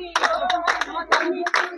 Sim, eu amo a minha família.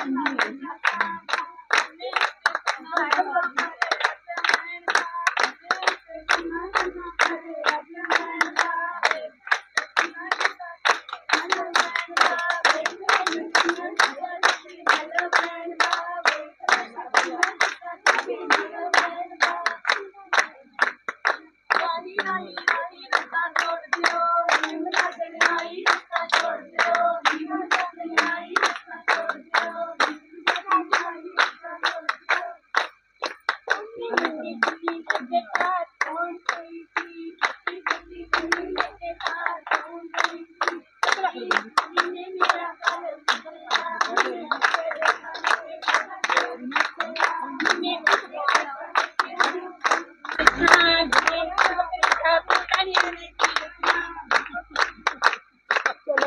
คุณจ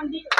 down here.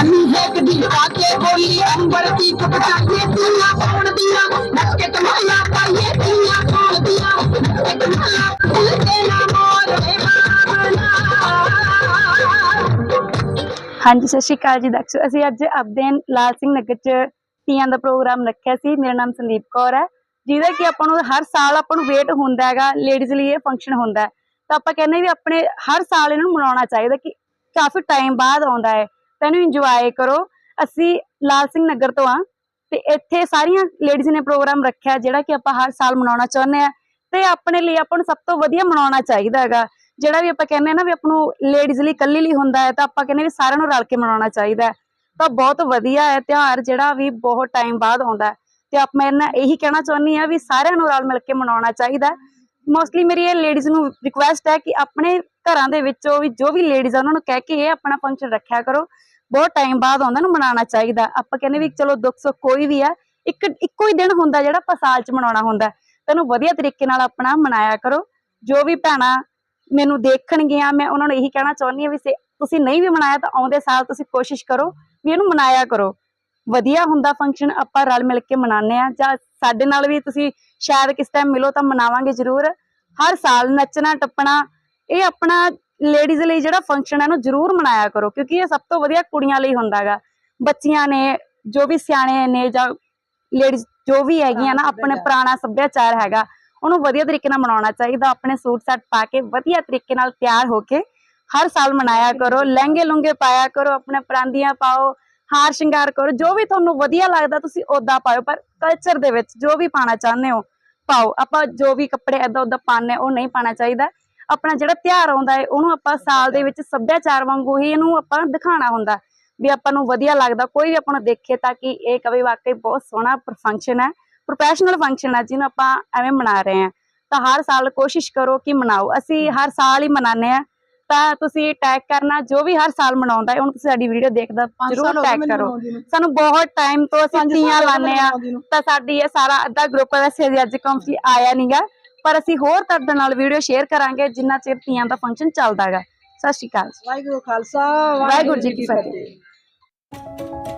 ਨੰਨੀ ਹੈ ਕਦੀ ਪਾ ਕੇ ਬੋਲੀ ਅੰਬਰ ਦੀ ਕਪੜਾ ਤੀਆਂ ਪਾਉਣ ਦੀਆਂ ਨੱਚ ਕੇ ਪਾਈਏ ਤੀਆਂ ਪਾਉਣ ਦੀਆਂ ਇੱਕ ਮੱਲਾ ਫੁੱਲ ਕੇ ਨਾ ਮੋਰ ਵੇ ਹਾਂਜੀ, ਸਤਿ ਸ਼੍ਰੀ ਅਕਾਲ ਜੀ, ਦਰਸ਼ਕੋ, ਅਸੀਂ ਅੱਜ ਆਪਦੇ ਲਾਲ ਸਿੰਘ ਨਗਰ ਚ ਤੀਆਂ ਦਾ ਪ੍ਰੋਗਰਾਮ ਰੱਖਿਆ ਸੀ, ਮੇਰਾ ਨਾਮ ਸੰਦੀਪ ਕੌਰ ਹੈ, ਜਿਹਦਾ ਕਿ ਆਪਾਂ ਨੂੰ ਹਰ ਸਾਲ ਆਪਾਂ ਨੂੰ ਵੇਟ ਹੁੰਦਾ ਹੈਗਾ ਲੇਡੀਜ਼ ਲਈ ਇਹ ਫੰਕਸ਼ਨ ਹੁੰਦਾ ਹੈ। ਤਾਂ ਆਪਾਂ ਕਹਿੰਦੇ ਵੀ ਆਪਣੇ ਹਰ ਸਾਲ ਇਹਨੂੰ ਮਨਾਉਣਾ ਚਾਹੀਦਾ ਕਿ ਕਾਫੀ ਟਾਈਮ ਬਾਅਦ ਆਉਂਦਾ ਹੈ। ਤਾਂ ਇਹਨੂੰ ਇੰਜੋਏ ਕਰੋ। ਅਸੀਂ ਲਾਲ ਸਿੰਘ ਨਗਰ ਤੋਂ ਆ ਤੇ ਇੱਥੇ ਸਾਰੀਆਂ ਲੇਡੀਜ਼ ਨੇ ਪ੍ਰੋਗਰਾਮ ਰੱਖਿਆ ਜਿਹੜਾ ਕਿ ਆਪਾਂ ਹਰ ਸਾਲ ਮਨਾਉਣਾ ਚਾਹੁੰਦੇ ਆ ਤੇ ਆਪਣੇ ਲਈ ਆਪਾਂ ਨੂੰ ਸਭ ਤੋਂ ਵਧੀਆ ਮਨਾਉਣਾ ਚਾਹੀਦਾ ਹੈਗਾ। ਜਿਹੜਾ ਵੀ ਆਪਾਂ ਕਹਿੰਦੇ ਆ ਨਾ ਵੀ ਆਪਾਂ ਨੂੰ ਲੇਡੀਜ਼ ਲਈ ਇਕੱਲੀ ਲਈ ਹੁੰਦਾ ਹੈ ਤਾਂ ਆਪਾਂ ਕਹਿੰਦੇ ਵੀ ਸਾਰਿਆਂ ਨੂੰ ਰਲ ਕੇ ਮਨਾਉਣਾ ਚਾਹੀਦਾ ਹੈ। ਤਾਂ ਬਹੁਤ ਵਧੀਆ ਹੈ ਤਿਉਹਾਰ ਜਿਹੜਾ ਵੀ ਬਹੁਤ ਟਾਈਮ ਬਾਅਦ ਆਉਂਦਾ ਤੇ ਆਪ ਮੈਂ ਇਹਨਾਂ ਇਹੀ ਕਹਿਣਾ ਚਾਹੁੰਦੀ ਆ ਵੀ ਸਾਰਿਆਂ ਨੂੰ ਰਲ ਮਿਲ ਕੇ ਮਨਾਉਣਾ ਚਾਹੀਦਾ ਮੋਸਟਲੀ ਮੇਰੀ ਇਹ ਲੇਡੀਜ਼ ਨੂੰ ਰਿਕੁਐਸਟ ਹੈ ਕਿ ਆਪਣੇ ਘਰਾਂ ਦੇ ਵਿੱਚੋਂ ਵੀ ਜੋ ਵੀ ਲੇਡੀਜ਼ ਆ ਉਹਨਾਂ ਨੂੰ ਕਹਿ ਕੇ ਇਹ ਆਪਣਾ ਫੰਕਸ਼ਨ ਰੱਖਿਆ ਕਰੋ। ਬਹੁਤ ਟਾਈਮ ਬਾਅਦ ਆਉਂਦਾ ਨੂੰ ਮਨਾਉਣਾ ਚਾਹੀਦਾ। ਆਪਾਂ ਕਹਿੰਦੇ ਵੀ ਚਲੋ ਦੁੱਖ ਸੁੱਖ ਕੋਈ ਵੀ ਆ, ਇੱਕ, ਇੱਕੋ ਹੀ ਦਿਨ ਹੁੰਦਾ ਜਿਹੜਾ ਆਪਾਂ ਸਾਲ 'ਚ ਮਨਾਉਣਾ ਹੁੰਦਾ। ਤੈਨੂੰ ਵਧੀਆ ਤਰੀਕੇ ਨਾਲ ਆਪਣਾ ਮਨਾਇਆ ਕਰੋ। ਜੋ ਵੀ ਭੈਣਾਂ ਮੈਨੂੰ ਦੇਖਣਗੀਆਂ, ਮੈਂ ਉਹਨਾਂ ਨੂੰ ਇਹੀ ਕਹਿਣਾ ਚਾਹੁੰਦੀ ਹਾਂ ਵੀ ਤੁਸੀਂ ਨਹੀਂ ਵੀ ਮਨਾਇਆ ਤਾਂ ਆਉਂਦੇ ਸਾਲ ਤੁਸੀਂ ਕੋਸ਼ਿਸ਼ ਕਰੋ ਵੀ ਇਹਨੂੰ ਮਨਾਇਆ ਕਰੋ। ਵਧੀਆ ਹੁੰਦਾ ਫੰਕਸ਼ਨ ਆਪਾਂ ਰਲ ਮਿਲ ਕੇ ਮਨਾਉਂਦੇ ਆ ਜਾਂ ਸਾਡੇ ਨਾਲ ਵੀ ਤੁਸੀਂ ਸ਼ਾਇਦ ਕਿਸ ਟਾਈਮ ਮਿਲੋ ਤਾਂ ਮਨਾਵਾਂਗੇ ਜ਼ਰੂਰ। ਹਰ ਸਾਲ ਨੱਚਣਾ, ਟੱਪਣਾ, ਇਹ ਆਪਣਾ ਲੇਡੀਜ਼ ਲਈ ਜਿਹੜਾ ਫੰਕਸ਼ਨ ਹੈ ਇਹਨੂੰ ਜ਼ਰੂਰ ਮਨਾਇਆ ਕਰੋ ਕਿਉਂਕਿ ਇਹ ਸਭ ਤੋਂ ਵਧੀਆ ਕੁੜੀਆਂ ਲਈ ਹੁੰਦਾਗਾ ਬੱਚੀਆਂ ਨੇ ਜੋ ਵੀ ਸਿਆਣੇ ਨੇ ਜਾਂ ਲੇਡੀਜ਼ ਜੋ ਵੀ ਹੈਗੀਆਂ ਨਾ ਆਪਣੇ ਪੁਰਾਣਾ ਸੱਭਿਆਚਾਰ ਹੈਗਾ ਉਹਨੂੰ ਵਧੀਆ ਤਰੀਕੇ ਨਾਲ ਮਨਾਉਣਾ ਚਾਹੀਦਾ। ਆਪਣੇ ਸੂਟ ਸੱਟ ਪਾ ਕੇ ਵਧੀਆ ਤਰੀਕੇ ਨਾਲ ਤਿਆਰ ਹੋ ਕੇ ਹਰ ਸਾਲ ਮਨਾਇਆ ਕਰੋ। ਲਹਿੰਗੇ ਲੁੰਗੇ ਪਾਇਆ ਕਰੋ ਆਪਣੇ ਪਰਾਂਦੀਆਂ ਪਾਓ ਹਾਰ ਸ਼ਿੰਗਾਰ ਕਰੋ ਜੋ ਵੀ ਤੁਹਾਨੂੰ ਵਧੀਆ ਲੱਗਦਾ ਤੁਸੀਂ ਓਦਾਂ ਪਾਓ ਪਰ ਕਲਚਰ ਦੇ ਵਿੱਚ ਜੋ ਵੀ ਪਾਣਾ ਚਾਹੁੰਦੇ ਹੋ ਪਾਓ। ਆਪਾਂ ਜੋ ਵੀ ਕੱਪੜੇ ਏਦਾਂ ਓਦਾਂ ਪਾਣੇ ਉਹ ਨਹੀਂ ਪਾਣਾ ਚਾਹੀਦਾ। ਆਪਣਾ ਜਿਹੜਾ ਤਿਉਹਾਰ ਆਉਂਦਾ ਹੈ ਉਹਨੂੰ ਆਪਾਂ ਸਾਲ ਦੇ ਵਿੱਚ ਸੱਭਿਆਚਾਰ ਵਾਂਗੂ ਹੀ ਇਹਨੂੰ ਆਪਾਂ ਦਿਖਾਉਣਾ ਹੁੰਦਾ। ਵੀ ਆਪਾਂ ਨੂੰ ਵਧੀਆ ਲੱਗਦਾ ਕੋਈ ਵੀ ਆਪਾਂ ਨੂੰ ਦੇਖੇ ਤਾਂ ਕਿ ਇਹ ਕਵੇ ਵਾਕਈ ਬਹੁਤ ਸੋਹਣਾ ਫੰਕਸ਼ਨ ਹੈ ਪ੍ਰੋਫੈਸ਼ਨਲ ਫੰਕਸ਼ਨ ਹੈ ਜਿਹਨੂੰ ਆਪਾਂ ਐਵੇਂ ਮਨਾ ਰਹੇ ਹਾਂ। ਤਾਂ ਹਰ ਸਾਲ ਕੋਸ਼ਿਸ਼ ਕਰੋ ਕਿ ਮਨਾਓ। ਅਸੀਂ ਹਰ ਸਾਲ ਹੀ ਮਨਾਉਂਦੇ ਆ ਤਾਂ ਤੁਸੀਂ ਟੈਗ ਕਰਨਾ ਜੋ ਵੀ ਹਰ ਸਾਲ ਮਨਾਉਂਦਾ ਹੈ ਉਹਨੂੰ ਤੁਸੀਂ ਸਾਡੀ ਵੀਡੀਓ ਦੇਖਦਾ ਜਰੂਰ ਟੈਗ ਕਰੋ। ਸਾਨੂੰ ਬਹੁਤ ਟਾਈਮ ਤੋਂ ਅਸੀਂ ਤੀਆਂ ਲਾਣੇ ਆ ਤਾਂ ਸਾਡੀ ਇਹ ਸਾਰਾ ਅੱਧਾ ਗਰੁੱਪ ਵੈਸੇ ਅਜੇ ਕੰਪਲੀ ਆਇਆ ਨਹੀਂਗਾ ਪਰ ਅਸੀਂ ਹੋਰ ਤੁਹਾਡੇ ਨਾਲ ਵੀਡੀਓ ਸ਼ੇਅਰ ਕਰਾਂਗੇ ਜਿੰਨਾ ਚਿਰ ਤੀਆਂ ਦਾ ਫੰਕਸ਼ਨ ਚੱਲਦਾ ਹੈਗਾ। ਸਤਿ ਸ਼੍ਰੀ ਅਕਾਲ ਵਾਹਿਗੁਰੂ ਖਾਲਸਾ ਵਾਹਿਗੁਰੂ ਜੀ ਕੀ ਫਤਿਹ।